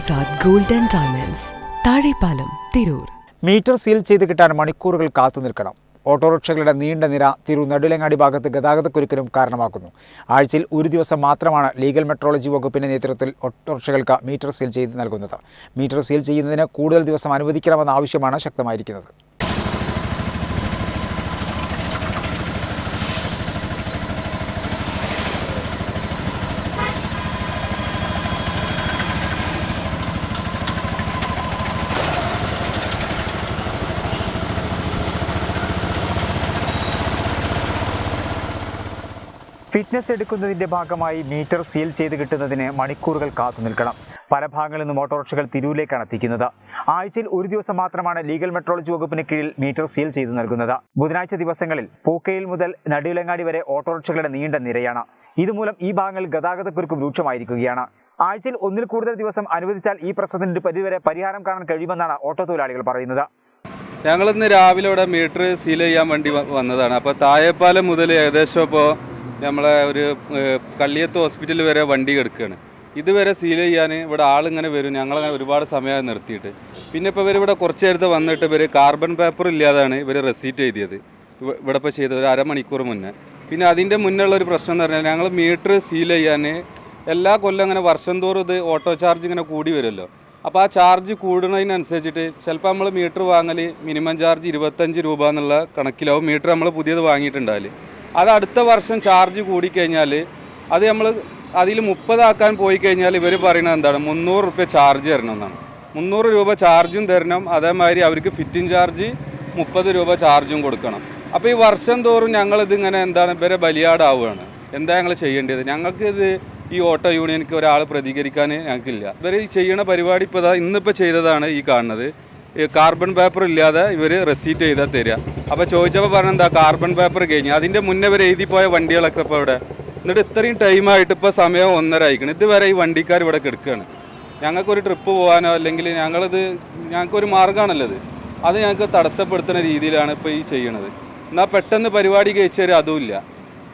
Azad gold and diamonds. Thazhepalam Tirur. Meter seal ചെയ്ത് കിട്ടാൻ മണിക്കൂറുകൾ കാത്തു നിൽക്കണം. ഓട്ടോറിക്ഷകളുടെ നീണ്ട നിര തിരൂർ നടുലങ്ങാടി ഭാഗത്ത് ഗതാഗതക്കുരുക്കിനും കാരണമാക്കുന്നു ആഴ്ചയിൽ ഒരു ദിവസം മാത്രമാണ് ലീഗൽ മെട്രോളജി വകുപ്പിന്റെ നേതൃത്വത്തിൽ ഓട്ടോറിക്ഷകൾക്ക് മീറ്റർ സീൽ ചെയ്ത് നൽകുന്നത്. മീറ്റർ സീൽ ചെയ്യുന്നതിന് കൂടുതൽ ദിവസം അനുവദിക്കണമെന്ന ആവശ്യമാണ് ശക്തമായിരിക്കുന്നത്. ഫിറ്റ്നസ് എടുക്കുന്നതിന്റെ ഭാഗമായി മീറ്റർ സീൽ ചെയ്ത് കിട്ടുന്നതിന് മണിക്കൂറുകൾ കാത്തു നിൽക്കണം. പല ഭാഗങ്ങളിൽ നിന്നും ഓട്ടോറിക്ഷകൾ തിരൂരിലേക്കാണ് എത്തിക്കുന്നത്. ആഴ്ചയിൽ ഒരു ദിവസം മാത്രമാണ് ലീഗൽ മെട്രോളജി വകുപ്പിന് കീഴിൽ മീറ്റർ സീൽ ചെയ്ത് നൽകുന്നത്. ബുധനാഴ്ച ദിവസങ്ങളിൽ പൂക്കയിൽ മുതൽ നടുവിലങ്ങാടി വരെ ഓട്ടോറിക്ഷകളുടെ നീണ്ട നിരയാണ്. ഇതുമൂലം ഈ ഭാഗങ്ങളിൽ ഗതാഗതക്കുരുക്കും രൂക്ഷമായിരിക്കുകയാണ്. ആഴ്ചയിൽ ഒന്നിൽ കൂടുതൽ ദിവസം അനുവദിച്ചാൽ ഈ പ്രശ്നത്തിന് പരിധിവരെ പരിഹാരം കാണാൻ കഴിയുമെന്നാണ് ഓട്ടോ തൊഴിലാളികൾ പറയുന്നത്. ഞങ്ങളിന്ന് രാവിലെ ഇവിടെ മീറ്റർ സീൽ ചെയ്യാൻ വേണ്ടി വന്നതാണ്. അപ്പോൾ താഴെപ്പാലം മുതൽ ഏകദേശം ഇപ്പോൾ നമ്മളെ ഒരു കള്ളിയത്ത് ഹോസ്പിറ്റൽ വരെ വണ്ടി എടുക്കുകയാണ് ഇതുവരെ സീൽ ചെയ്യാൻ ഇവിടെ ആളിങ്ങനെ വരും. ഞങ്ങളങ്ങനെ ഒരുപാട് സമയം നിർത്തിയിട്ട്. പിന്നെ ഇപ്പോൾ ഇവർ ഇവിടെ കുറച്ച് നേരത്തെ വന്നിട്ട് ഇവർ കാർബൺ പേപ്പർ ഇല്ലാതാണ് ഇവർ റെസീറ്റ് എഴുതിയത്. ഇവിടെ ഇപ്പോൾ ചെയ്തത് ഒരു അരമണിക്കൂർ മുന്നേ. പിന്നെ അതിന്റെ മുന്നുള്ള ഒരു പ്രശ്നം എന്ന് പറഞ്ഞാൽ ഞങ്ങൾ മീറ്റർ സീൽ ചെയ്യാൻ എല്ലാ കൊല്ലം അങ്ങനെ വർഷം തോറും ഇത് ഓട്ടോ ചാർജ് ഇങ്ങനെ കൂടി വരുമല്ലോ. അപ്പോൾ ആ ചാർജ് കൂടുന്നതിനനുസരിച്ചിട്ട് ചിലപ്പോൾ നമ്മൾ മീറ്റർ വാങ്ങൽ മിനിമം ചാർജ് ഇരുപത്തഞ്ച് രൂപ എന്നുള്ള കണക്കിലാവും മീറ്റർ നമ്മൾ പുതിയത് വാങ്ങിയിട്ടുണ്ടാവില്ല അത് അടുത്ത വർഷം ചാർജ് കൂടിക്കഴിഞ്ഞാൽ അത് നമ്മൾ അതിൽ മുപ്പതാക്കാൻ പോയി കഴിഞ്ഞാൽ ഇവർ പറയുന്നത് എന്താണ്? മുന്നൂറ് റുപ്യ ചാർജ് തരണം എന്നാണ്. മുന്നൂറ് രൂപ ചാർജും തരണം. അതേമാതിരി അവർക്ക് ഫിറ്റിംഗ് ചാർജ് മുപ്പത് രൂപ ചാർജും കൊടുക്കണം. അപ്പോൾ ഈ വർഷം തോറും ഞങ്ങളിതിങ്ങനെ എന്താണ്? ഇവരെ ബലിയാടാവുകയാണ്. എന്താ ഞങ്ങൾ ചെയ്യേണ്ടത്? ഞങ്ങൾക്ക് ഇത് ഈ ഓട്ടോ യൂണിയനിക്ക് ഒരാൾ പ്രതികരിക്കാൻ ഞങ്ങൾക്കില്ല. ഇവർ ഈ ചെയ്യണ പരിപാടി ഇപ്പോൾ ഇന്നിപ്പോൾ ചെയ്തതാണ് ഈ കാണുന്നത്. കാർബൺ പേപ്പർ ഇല്ലാതെ ഇവർ റെസീറ്റ് ചെയ്താൽ തരിക അപ്പോൾ ചോദിച്ചപ്പോൾ പറഞ്ഞ എന്താ കാർബൺ പേപ്പർ കഴിഞ്ഞു. അതിന്റെ മുന്നേ വരെ എഴുതി പോയ വണ്ടികളൊക്കെ ഇപ്പോൾ ഇവിടെ എന്നിട്ട് ഇത്രയും ടൈമായിട്ട് ഇപ്പോൾ സമയം ഒന്നര ആയിക്കണം. ഇതുവരെ ഈ വണ്ടിക്കാർ ഇവിടെ കിടക്കുകയാണ് ഞങ്ങൾക്കൊരു ട്രിപ്പ് പോകാനോ അല്ലെങ്കിൽ ഞങ്ങളിത് ഞങ്ങൾക്കൊരു മാർഗമാണല്ലോ ഇത്. അത് ഞങ്ങൾക്ക് തടസ്സപ്പെടുത്തുന്ന രീതിയിലാണ് ഇപ്പോൾ ഈ ചെയ്യണത്. എന്നാൽ പെട്ടെന്ന് പരിപാടി കഴിച്ചു തരും അതുമില്ല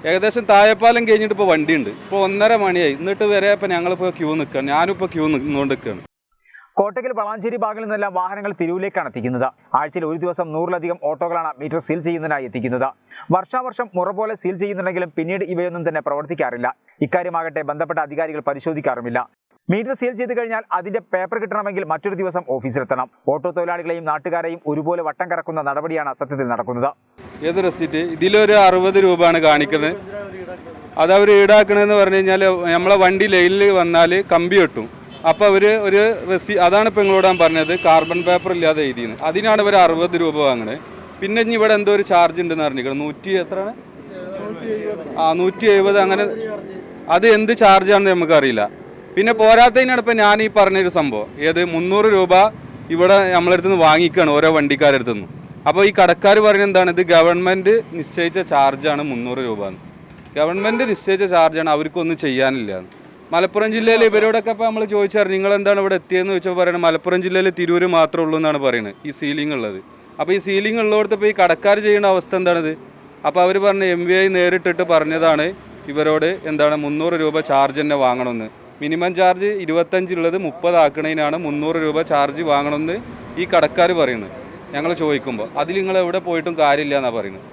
ഏകദേശം താഴെപ്പാലം കഴിഞ്ഞിട്ട് ഇപ്പോൾ വണ്ടിയുണ്ട്. ഇപ്പോൾ ഒന്നര മണിയായി. എന്നിട്ട് വരെ ഇപ്പോൾ ഞങ്ങളിപ്പോൾ ക്യൂ നിൽക്കുകയാണ് ഞാനിപ്പോൾ ക്യൂ നിന്നുകൊണ്ട് നിൽക്കുകയാണ് കോട്ടയ്ക്കൽ വളാഞ്ചേരി ഭാഗങ്ങളിൽ നിന്നെല്ലാം വാഹനങ്ങൾ തിരൂരിലേക്കാണ് എത്തിക്കുന്നത്. ആഴ്ചയിൽ ഒരു ദിവസം നൂറിലധികം ഓട്ടോകളാണ് മീറ്റർ സീൽ ചെയ്യുന്നതിനായി എത്തിക്കുന്നത്. വർഷാവർഷം മുറ പോലെ സീൽ ചെയ്യുന്നുണ്ടെങ്കിലും പിന്നീട് ഇവയൊന്നും തന്നെ പ്രവർത്തിക്കാറില്ല. ഇക്കാര്യമാകട്ടെ ബന്ധപ്പെട്ട അധികാരികൾ പരിശോധിക്കാറുമില്ല. മീറ്റർ സീൽ ചെയ്ത് കഴിഞ്ഞാൽ അതിന്റെ പേപ്പർ കിട്ടണമെങ്കിൽ മറ്റൊരു ദിവസം ഓഫീസിലെത്തണം. ഓട്ടോ തൊഴിലാളികളെയും നാട്ടുകാരെയും ഒരുപോലെ വട്ടം കറക്കുന്ന നടപടിയാണ് സത്യത്തിൽ നടക്കുന്നത്. ഏത് റെസിറ്റ് ഇതിലൊരു അറുപത് രൂപയാണ് കാണിക്കുന്നത്. അത് അവർ ഈടാക്കണമെന്ന് പറഞ്ഞു കഴിഞ്ഞാൽ നമ്മളെ വണ്ടി ലൈനിൽ വന്നാൽ കമ്പി വെട്ടും. അപ്പോൾ അവർ ഒരു റെസി അതാണ് ഇപ്പോൾ നിങ്ങളോട് ഞാൻ പറഞ്ഞത് കാർബൺ പേപ്പർ ഇല്ലാതെ എഴുതിയത് അതിനാണ് ഇവർ അറുപത് രൂപ വാങ്ങണേ. പിന്നെ ഇനി ഇവിടെ എന്തോ ഒരു ചാർജ് ഉണ്ടെന്ന് അറിഞ്ഞിരിക്കണം? നൂറ്റി എത്രയാണ്? ആ നൂറ്റി എഴുപത് അങ്ങനെ അത് എന്ത് ചാർജാണെന്ന് നമുക്കറിയില്ല പിന്നെ പോരാത്തതിനാണ് ഇപ്പം ഞാൻ ഈ പറഞ്ഞൊരു സംഭവം. ഏത്? മുന്നൂറ് രൂപ ഇവിടെ നമ്മളടുത്ത് നിന്ന് വാങ്ങിക്കുകയാണ് ഓരോ വണ്ടിക്കാരടുത്തു നിന്ന് അപ്പോൾ ഈ കടക്കാർ പറയുന്നത് എന്താണ്? ഇത് ഗവൺമെന്റ് നിശ്ചയിച്ച ചാർജാണ് മുന്നൂറ് രൂപ എന്ന്. ഗവൺമെന്റ് നിശ്ചയിച്ച ചാർജാണ് അവർക്കൊന്നും ചെയ്യാനില്ല എന്ന്. മലപ്പുറം ജില്ലയിൽ ഇവരോടൊക്കെ ഇപ്പോൾ നമ്മൾ ചോദിച്ചാൽ നിങ്ങൾ എന്താണ് ഇവിടെ എത്തിയെന്ന് ചോദിച്ചപ്പോൾ പറയുന്നത് മലപ്പുറം ജില്ലയിൽ തിരൂര് മാത്രമേ ഉള്ളൂ എന്നാണ് പറയുന്നത് ഈ സീലിംഗ് ഉള്ളത്. അപ്പോൾ ഈ സീലിംഗ് ഉള്ളിടത്ത് ഇപ്പോൾ ഈ കടക്കാർ ചെയ്യുന്ന അവസ്ഥ എന്താണിത്? അപ്പോൾ അവർ പറഞ്ഞ എം വി ഐ നേരിട്ടിട്ട് പറഞ്ഞതാണ് ഇവരോട് എന്താണ് മുന്നൂറ് രൂപ ചാർജ് തന്നെ വാങ്ങണമെന്ന്. മിനിമം ചാർജ് ഇരുപത്തഞ്ചുള്ളത് മുപ്പതാക്കണതിനാണ് മുന്നൂറ് രൂപ ചാർജ് വാങ്ങണമെന്ന് ഈ കടക്കാർ പറയുന്നത്. ഞങ്ങൾ ചോദിക്കുമ്പോൾ അതിൽ നിങ്ങൾ എവിടെ പോയിട്ടും കാര്യമില്ല എന്നാണ് പറയുന്നത്.